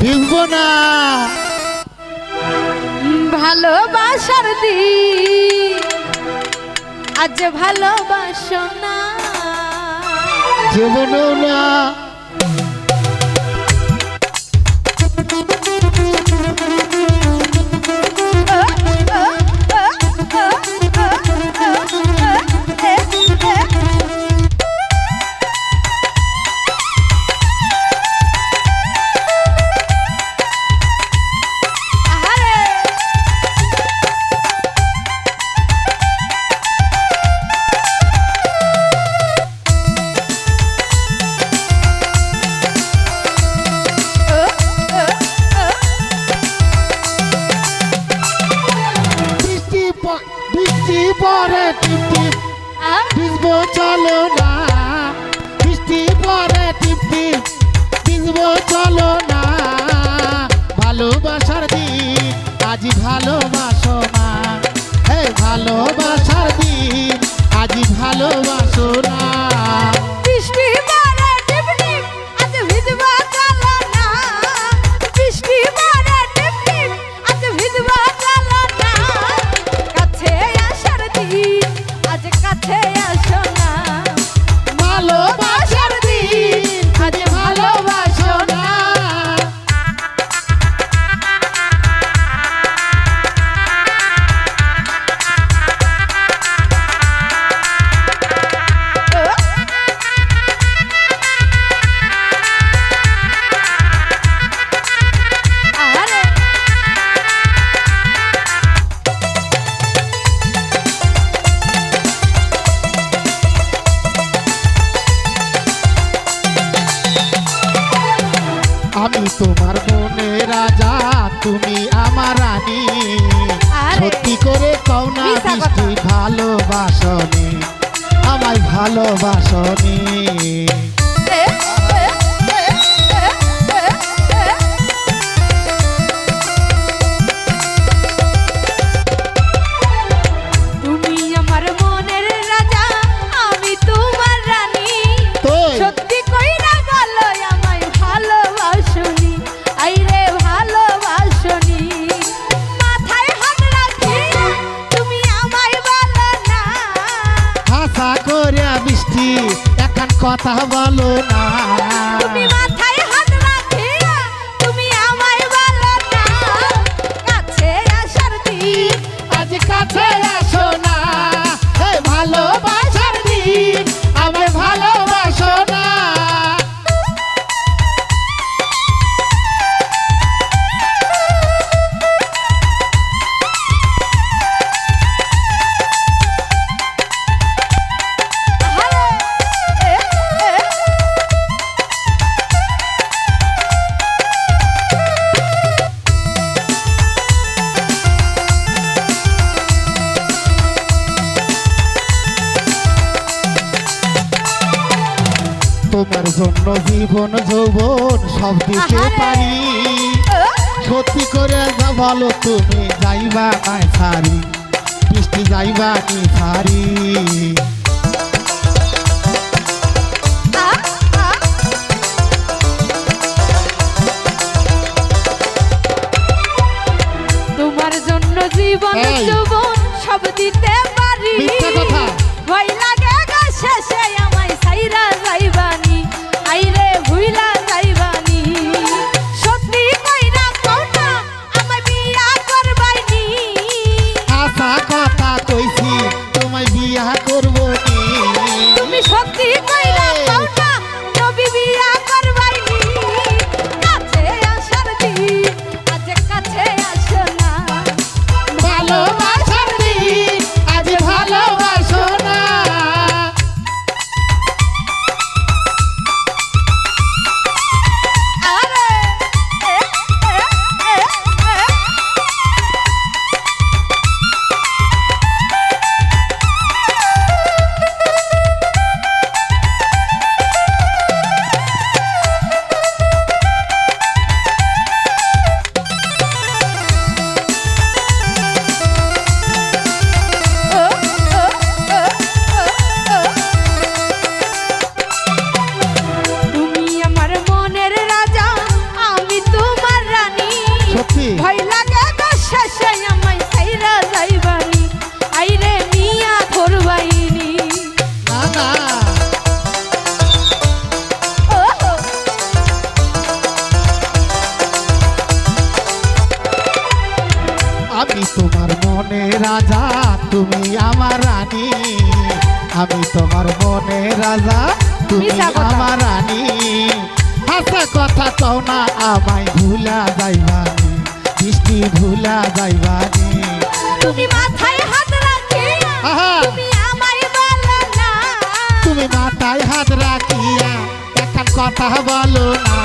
ভিজব না। ভালোবাসার দি আজ ভালোবাসো না। জীবনেও না। বৃষ্টি বৃষ্টি পরে টিপ টিপ ভিজব চলো না। বৃষ্টি পরে টিপ টিপ ভিজব চলো না। ভালোবাসার দিন আজ ভালোবাসো না। হে ভালোবাসার দিন আজ ভালোবাসো না। বৃষ্টি তোমার মনে রাজা তুমি আমার রানী। সত্যি করে কও না। বৃষ্টি ভালোবাসনি আমায় ভালোবাসনি বৃষ্টি এখন কথা বলো না। জন্য জীবন যৌবন সব দিতে পারি। সত্যি করে যা ভালো তুমি যাইবা নাই সারি বৃষ্টি যাইবা নি সারি করব তুমি সত্যি কইরা আমি তোমার মনে রাজা তুমি আমার রানী। আমি তোমার মনে রাজা তুমি আমার রানী। হাসা কথা কও না আমায় ভুলা যাইবানি বৃষ্টি ভুলা যাইবানি। তুমি মাথায় হাত রাখিয়া আহা। তুমি আমায় বলো না। তুমি মাথায় হাত রাখিয়া এখন কথা বলো না।